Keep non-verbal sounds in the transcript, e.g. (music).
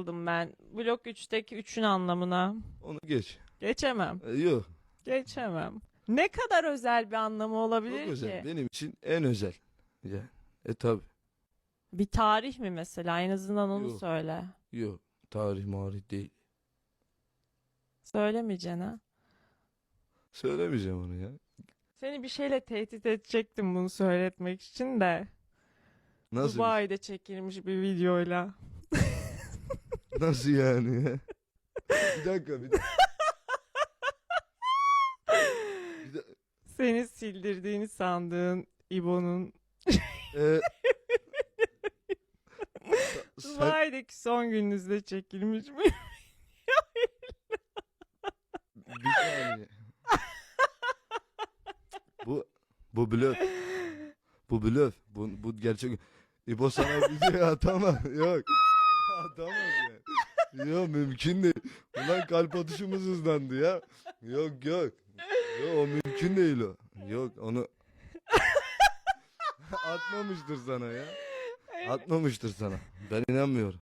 aldım ben. Blok 3'teki 3'ün anlamına. Onu geç. Geçemem. E, yok. Geçemem. Ne kadar özel bir anlamı olabilir Çok ki? özel. Benim için en özel. Ya. E tabi. Bir tarih mi mesela? En azından onu Yok. söyle. Yok. Tarih marih değil. Söylemeyeceksin ha. Söylemeyeceğim onu ya. Seni bir şeyle tehdit edecektim bunu söyletmek için de. Nasıl? Dubai'de çekilmiş bir videoyla. Nasıl yani ya? (laughs) bir dakika bir dakika. (laughs) Bir da- Seni sildirdiğini sandığın İbo'nun (laughs) e, sen, Dubai'deki son gününüzde çekilmiş mi? bir saniye. bu bu blöf. Bu blöf. Bu, bu gerçek. İbo sana video atamam. Yok. Atamaz ya. Yok mümkün değil. Ulan kalp atışımız hızlandı ya. Yok yok. Yok o mümkün değil o. Yok onu (laughs) atmamıştır sana ya. Atmamıştır sana. Ben inanmıyorum.